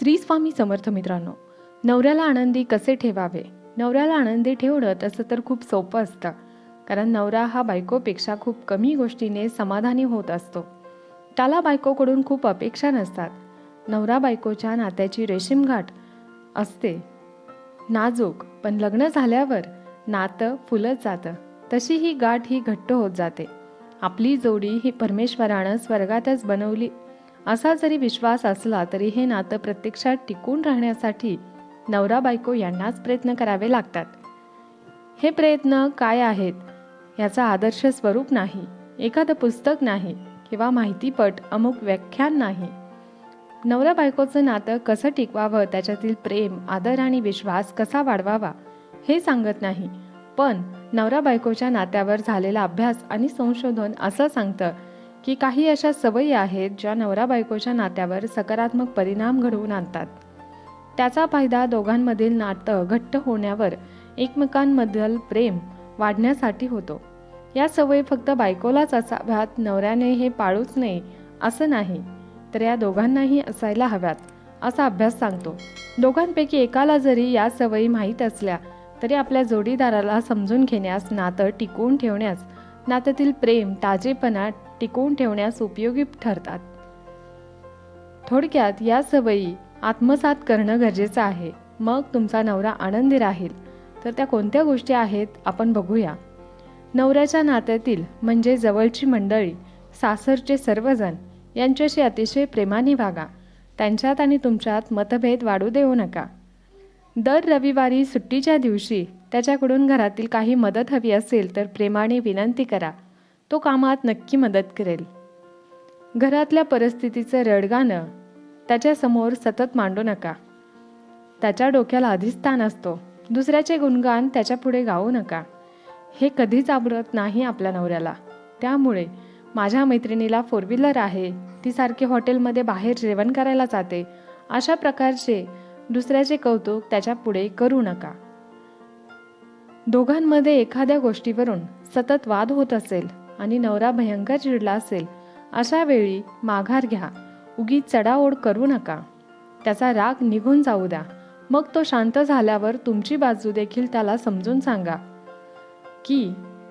श्री स्वामी समर्थ मित्रांनो नवऱ्याला आनंदी कसे ठेवावे? नवऱ्याला आनंदी ठेवणं तसं तर खूप सोपं असतं कारण नवरा हा बायकोपेक्षा खूप कमी गोष्टीने समाधानी होत असतो. त्याला बायकोकडून खूप अपेक्षा नसतात. नवरा बायकोच्या नात्याची रेशीमघाट असते. नाजूक पण लग्न झाल्यावर नातं फुलत जातं. तशी ही गाठ ही घट्ट होत जाते. आपली जोडी ही परमेश्वरानं स्वर्गातच बनवली असा जरी विश्वास असला तरी हे नातं प्रत्यक्षात टिकून राहण्यासाठी नवरा बायको यांनाच प्रयत्न करावे लागतात. हे प्रयत्न काय आहेत? याचा आदर्श स्वरूप नाही एखादं पुस्तक नाही किंवा माहितीपट अमुक व्याख्यान नाही. नवरा बायकोचं नातं कसं टिकवावं? त्याच्यातील प्रेम आदर आणि विश्वास कसा वाढवावा? हे सांगत नाही. पण नवरा बायकोच्या नात्यावर झालेला अभ्यास आणि संशोधन असं सांगतं की काही अशा सवयी आहेत ज्या नवरा बायकोच्या नात्यावर सकारात्मक परिणाम घडवून आणतात. त्याचा फायदा दोघांमधील नातं घट्ट होण्यावर एकमेकांमधील प्रेम वाढण्यासाठी होतो. या सवयी फक्त बायकोलाच असाव्यात नवऱ्याने हे पाळूच नये असं नाही. तर या दोघांनाही असायला हव्यात असा अभ्यास सांगतो. दोघांपैकी एकाला जरी या सवयी माहीत असल्या तरी आपल्या जोडीदाराला समजून घेण्यास नातं टिकवून ठेवण्यास नात्यातील प्रेम ताजेपणा टिकवून ठेवण्यास उपयोगी ठरतात. थोडक्यात या सवयी आत्मसात करणं गरजेचं आहे. मग तुमचा नवरा आनंदी राहील. तर त्या कोणत्या गोष्टी आहेत आपण बघूया. नवऱ्याच्या नात्यातील म्हणजे जवळची मंडळी सासरचे सर्वजण यांच्याशी अतिशय प्रेमाने वागा. त्यांच्यात आणि तुमच्यात मतभेद वाढू देऊ नका. दर रविवारी सुट्टीच्या दिवशी त्याच्याकडून घरातील काही मदत हवी असेल तर प्रेमाने विनंती करा. तो कामात नक्की मदत करेल. घरातल्या परिस्थितीचं रडगाणं त्याच्यासमोर सतत मांडू नका. त्याच्या डोक्याला आधीच ताण असतो. दुसऱ्याचे गुणगान त्याच्यापुढे गाऊ नका. हे कधीच आवडत नाही आपल्या नवऱ्याला. त्यामुळे माझ्या मैत्रिणीला फोर व्हीलर आहे. ती सारखी हॉटेलमध्ये बाहेर जेवण करायला जाते. अशा प्रकारचे दुसऱ्याचे कौतुक त्याच्या पुढे करू नका. दोघांमध्ये एखाद्या गोष्टीवरून सतत वाद होत असेल आणि नवरा भयंकर चिडला असेल अशा वेळी माघार घ्या. उगी चढाओढ करू नका. त्याचा राग निघून जाऊ द्या. मग तो शांत झाल्यावर तुमची बाजू देखील त्याला समजून सांगा. की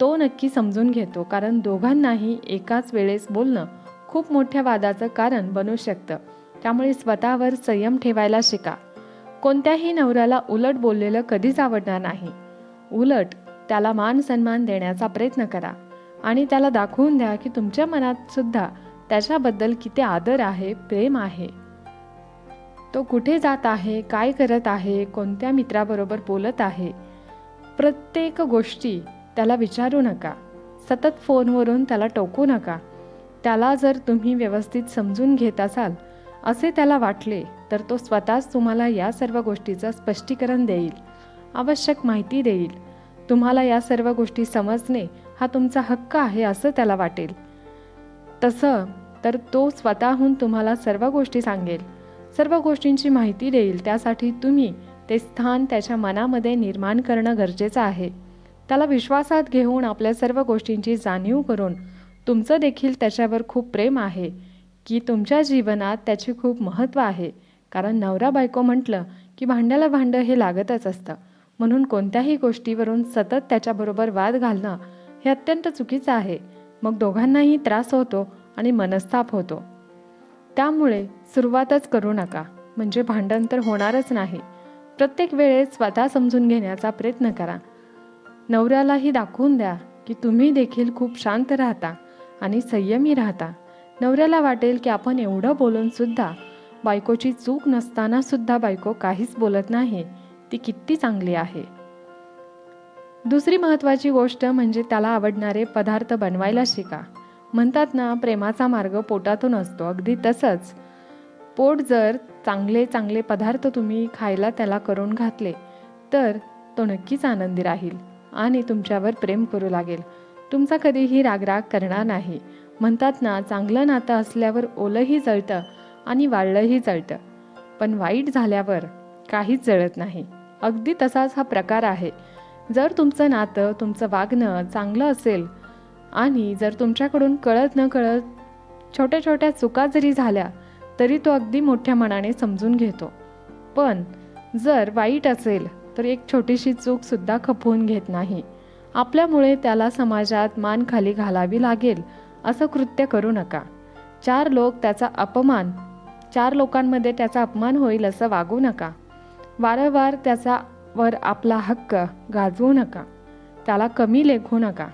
तो नक्की समजून घेतो कारण दोघांनाही एकाच वेळेस बोलणं खूप मोठ्या वादाचं कारण बनू शकतं. त्यामुळे स्वतःवर संयम ठेवायला शिका. कोणत्याही नवऱ्याला उलट बोललेलं कधीच आवडणार नाही. उलट त्याला मान सन्मान देण्याचा प्रयत्न करा. आणि त्याला दाखवून द्या की तुमच्या मनात सुद्धा त्याच्याबद्दल किती आदर आहे प्रेम आहे. तो कुठे जात आहे काय करत आहे कोणत्या मित्राबरोबर बोलत आहे प्रत्येक गोष्टी त्याला विचारू नका. सतत फोनवरून त्याला टोकू नका. त्याला जर तुम्ही व्यवस्थित समजून घेत असाल असे त्याला वाटले तर तो स्वतःच तुम्हाला या सर्व गोष्टीचं स्पष्टीकरण देईल आवश्यक माहिती देईल. तुम्हाला या सर्व गोष्टी समजणे हा तुमचा हक्क आहे असं त्याला वाटेल. तसं तर तो स्वतःहून तुम्हाला सर्व गोष्टी सांगेल. सर्व गोष्टींची माहिती देईल. त्यासाठी तुम्ही ते स्थान त्याच्या मनामध्ये निर्माण करणं गरजेचं आहे. त्याला विश्वासात घेऊन आपल्या सर्व गोष्टींची जाणीव करून तुमचं देखील त्याच्यावर खूप प्रेम आहे की तुमच्या जीवनात त्याचे खूप महत्त्व आहे. कारण नवरा बायको म्हटलं की भांड्याला भांडं हे लागतच असतं. म्हणून कोणत्याही गोष्टीवरून सतत त्याच्याबरोबर वाद घालणं हे अत्यंत चुकीचं आहे. मग दोघांनाही त्रास होतो आणि मनस्ताप होतो. त्यामुळे सुरुवातच करू नका. म्हणजे भांडण तर होणारच नाही. प्रत्येक वेळेस स्वतः समजून घेण्याचा प्रयत्न करा. नवऱ्यालाही दाखवून द्या की तुम्ही देखील खूप शांत राहता आणि संयमी राहता. नवऱ्याला वाटेल की आपण एवढं बोलून सुद्धा बायकोची चूक नसताना सुद्धा बायको काहीच बोलत नाही. ती किती चांगली आहे. दुसरी महत्त्वाची गोष्ट म्हणजे त्याला आवडणारे पदार्थ बनवायला शिका. म्हणतात ना प्रेमाचा मार्ग पोटातून असतो अगदी तसंच. पोट जर चांगले चांगले पदार्थ तुम्ही खायला त्याला करून घातले तर तो नक्कीच आनंदी राहील आणि तुमच्यावर प्रेम करू लागेल. तुमचा कधीही रागराग करणार नाही. म्हणतात ना चांगलं नातं असल्यावर ओलंही जळतं आणि वाळलंही जळतं. पण वाईट झाल्यावर काहीच जळत नाही. अगदी तसाच हा प्रकार आहे. जर तुमचं नातं तुमचं वागणं चांगलं असेल आणि जर तुमच्याकडून कळत न कळत छोट्या छोट्या चुका जरी झाल्या तरी तो अगदी मोठ्या मनाने समजून घेतो. पण जर वाईट असेल तर एक छोटीशी चूकसुद्धा खपवून घेत नाही. आपल्यामुळे त्याला समाजात मान खाली घालावी लागेल असं कृत्य करू नका. चार लोक त्याचा अपमान चार लोकांमध्ये त्याचा अपमान होईल असं वागू नका. वारंवार त्याचा वर आपला हक्क गाजवू नका. त्याला कमी लेखू नका.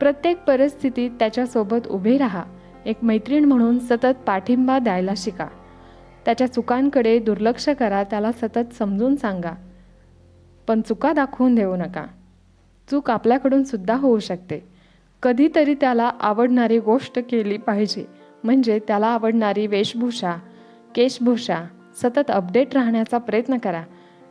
प्रत्येक परिस्थितीत त्याच्यासोबत उभे राहा. एक मैत्रीण म्हणून सतत पाठिंबा द्यायला शिका. त्याच्या चुकांकडे दुर्लक्ष करा त्याला सतत समजून सांगा. पण चुका दाखवून देऊ नका. चूक आपल्याकडून सुद्धा होऊ शकते. कधीतरी त्याला आवडणारी गोष्ट केली पाहिजे. म्हणजे त्याला आवडणारी वेशभूषा केशभूषा सतत अपडेट राहण्याचा प्रयत्न करा.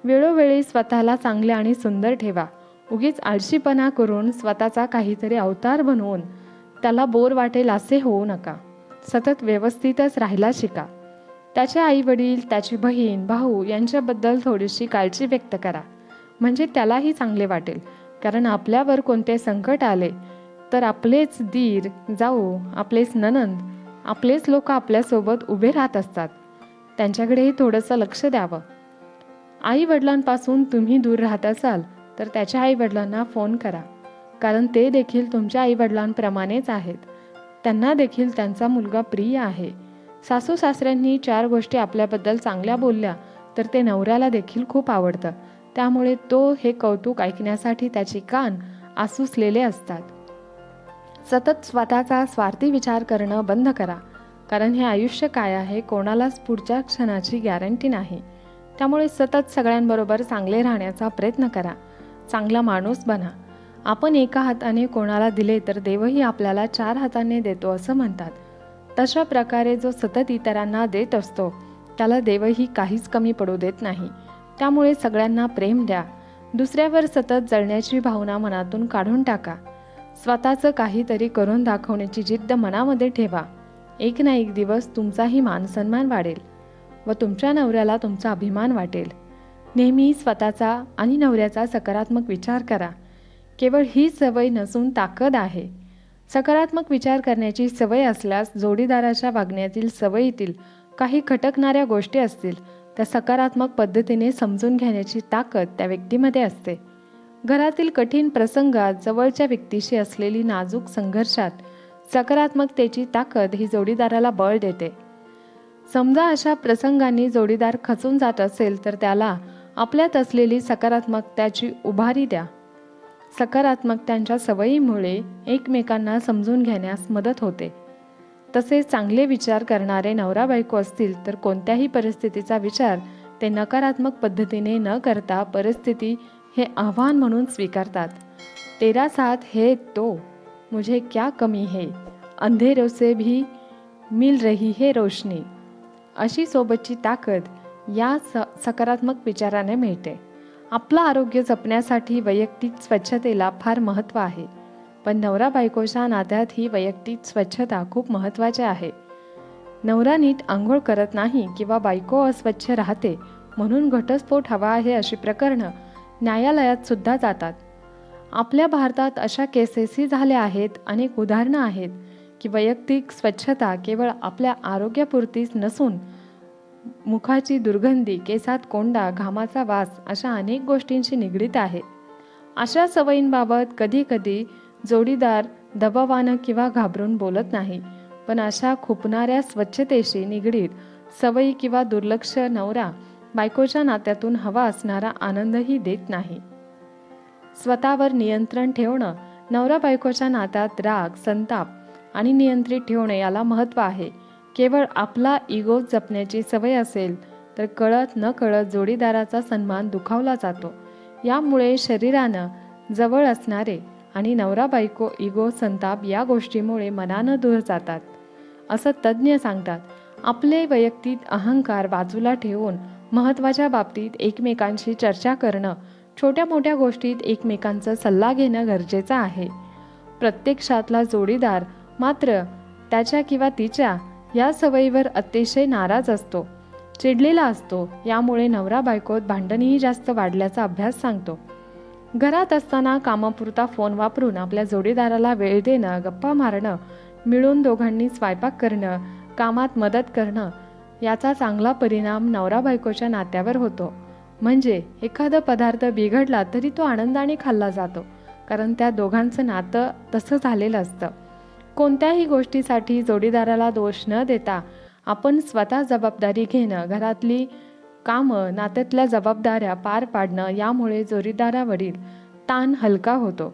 वेळोवेळी स्वतःला चांगले आणि सुंदर ठेवा. उगीच आळशीपणा करून स्वतःचा काहीतरी अवतार बनवून त्याला बोर वाटेल असे होऊ नका. सतत व्यवस्थितच राहायला शिका. त्याचे आई वडील त्याची बहीण भाऊ यांच्याबद्दल थोडीशी काळजी व्यक्त करा. म्हणजे त्यालाही चांगले वाटेल. कारण आपल्यावर कोणते संकट आले तर आपलेच दीर जाऊ आपलेच ननंद आपलेच लोक आपल्यासोबत उभे राहत असतात. त्यांच्याकडेही थोडंसं लक्ष द्यावं. आई वडिलांपासून तुम्ही दूर राहत असाल तर त्याच्या आई वडिलांना फोन करा. कारण ते देखील तुमच्या आई वडिलांप्रमाणेच आहेत. त्यांना देखील त्यांचा मुलगा प्रिय आहे. सासू सासऱ्यांनी चार गोष्टी आपल्याबद्दल चांगल्या बोलल्या तर ते नवऱ्याला देखील खूप आवडतं. त्यामुळे तो हे कौतुक ऐकण्यासाठी त्याची कान आसुसलेले असतात. सतत स्वतःचा स्वार्थी विचार करणं बंद करा. कारण हे आयुष्य काय आहे कोणालाच पुढच्या क्षणाची गॅरंटी नाही. त्यामुळे सतत सगळ्यांबरोबर चांगले राहण्याचा प्रयत्न करा. चांगला माणूस बना. आपण एका हाताने कोणाला दिले तर देवही आपल्याला चार हाताने देतो असं म्हणतात. तशा प्रकारे जो सतत इतरांना देत असतो त्याला देवही काहीच कमी पडू देत नाही. त्यामुळे सगळ्यांना प्रेम द्या. दुसऱ्यावर सतत जळण्याची भावना मनातून काढून टाका. स्वतःचं काहीतरी करून दाखवण्याची जिद्द मनामध्ये ठेवा. एक ना एक दिवस तुमचाही मान सन्मान वाढेल. व तुमच्या नवऱ्याला तुमचा अभिमान वाटेल. नेहमी स्वतःचा आणि नवऱ्याचा सकारात्मक विचार करा. केवळ ही सवय नसून ताकद आहे. सकारात्मक विचार करण्याची सवय असल्यास जोडीदाराच्या वागण्यातील सवयीतील काही खटकणाऱ्या गोष्टी असतील त्या सकारात्मक पद्धतीने समजून घेण्याची ताकद त्या व्यक्तीमध्ये असते. घरातील कठीण प्रसंगात जवळच्या व्यक्तीशी असलेली नाजूक संघर्षात सकारात्मकतेची ताकद ही जोडीदाराला बळ देते. समजा अशा प्रसंगांनी जोडीदार खचून जात असेल तर त्याला आपल्यात असलेली सकारात्मकताची उभारी द्या. सकारात्मकतांच्या सवयीमुळे एकमेकांना समजून घेण्यास मदत होते. तसेच चांगले विचार करणारे नवरा बायको असतील तर कोणत्याही परिस्थितीचा विचार ते नकारात्मक पद्धतीने न करता परिस्थिती हे आव्हान म्हणून स्वीकारतात. तेरा साथ हे तो मुझे क्या कमी है? अंधेरों से भी मिल रही है रोशनी. अशी सोबतची ताकद या स सकारात्मक विचाराने मिळते. आपलं आरोग्य जपण्यासाठी वैयक्तिक स्वच्छतेला फार महत्त्व आहे. पण नवरा बायकोच्या नात्यात ही वैयक्तिक स्वच्छता खूप महत्त्वाची आहे. नवरा नीट आंघोळ करत नाही किंवा बायको अस्वच्छ राहते म्हणून घटस्फोट हवा आहे अशी प्रकरणं न्यायालयात सुद्धा जातात. आपल्या भारतात अशा केसेसही झाल्या आहेत अनेक उदाहरणं आहेत. की वैयक्तिक स्वच्छता केवळ आपल्या आरोग्यापुरतीच नसून मुखाची दुर्गंधी केसात कोंडा घामाचा वास अशा अनेक गोष्टींशी निगडीत आहे. अशा सवयींबाबत कधीकधी जोडीदार दबावानं किंवा घाबरून बोलत नाही पण अशा खुपणाऱ्या स्वच्छतेशी निगडीत सवयी किंवा दुर्लक्ष नवरा बायकोच्या नात्यातून हवा असणारा आनंदही देत नाही. स्वतःवर नियंत्रण ठेवणं नवरा बायकोच्या नात्यात राग संताप आणि नियंत्रित ठेवणे याला महत्त्व आहे. केवळ आपला इगो जपण्याची सवय असेल तर कळत न कळत जोडीदाराचा सन्मान दुखावला जातो. यामुळे शरीरानं जवळ असणारे आणि नवरा बायको इगो संताप या गोष्टीमुळे मनानं दूर जातात. असं तज्ज्ञ सांगतात आपले वैयक्तिक अहंकार बाजूला ठेवून महत्त्वाच्या बाबतीत एकमेकांशी चर्चा करणं छोट्या मोठ्या गोष्टीत एकमेकांचा सल्ला घेणं गरजेचं आहे. प्रत्यक्षातला जोडीदार मात्र त्याच्या किंवा तिच्या या सवयीवर अतिशय नाराज असतो चिडलेला असतो यामुळे नवरा बायकोत भांडणही जास्त वाढल्याचा अभ्यास सांगतो. घरात असताना कामापुरता फोन वापरून आपल्या जोडीदाराला वेळ देणं गप्पा मारणं मिळून दोघांनी स्वयंपाक करणं कामात मदत करणं याचा चांगला परिणाम नवरा बायकोच्या नात्यावर होतो. म्हणजे एखादा पदार्थ बिघडला तरी तो आनंदाने खाल्ला जातो कारण त्या दोघांचं नातं तसं झालेलं असतं. कोणत्याही गोष्टीसाठी जोडीदाराला दोष न देता आपण स्वतः जबाबदारी घेणं घरातली कामं नात्यातल्या जबाबदाऱ्या पार पाडणं यामुळे जोडीदारावरील ताण हलका होतो.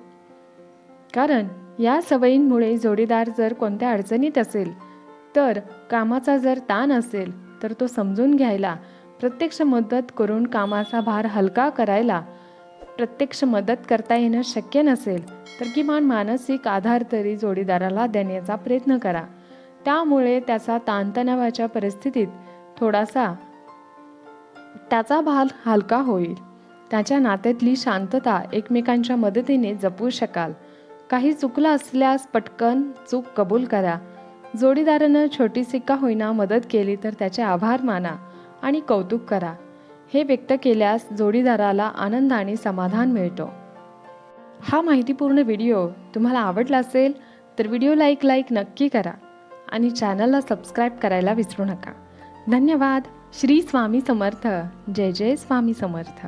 कारण या सवयींमुळे जोडीदार जर कोणत्या अडचणीत असेल तर कामाचा जर ताण असेल तर तो समजून घ्यायला प्रत्यक्ष मदत करून कामाचा भार हलका करायला प्रत्यक्ष मदत करता येणं शक्य नसेल तर किमान मानसिक आधार तरी जोडीदाराला देण्याचा प्रयत्न करा. त्यामुळे त्याचा ताणतणावाच्या परिस्थितीत थोडासा त्याचा भाल हलका होईल. त्याच्या नात्यातली शांतता एकमेकांच्या मदतीने जपू शकाल. काही चुकलं असल्यास पटकन चूक कबूल करा. जोडीदारानं छोटीशी का होईना मदत केली तर त्याचे आभार माना आणि कौतुक करा. हे व्यक्त केल्यास जोडीदाराला आनंद आणि समाधान मिळतो. हा माहितीपूर्ण व्हिडिओ तुम्हाला आवडला असेल तर व्हिडिओ लाईक लाईक नक्की करा आणि चॅनलला सबस्क्राईब करायला विसरू नका. धन्यवाद. श्री स्वामी समर्थ. जय जय स्वामी समर्थ.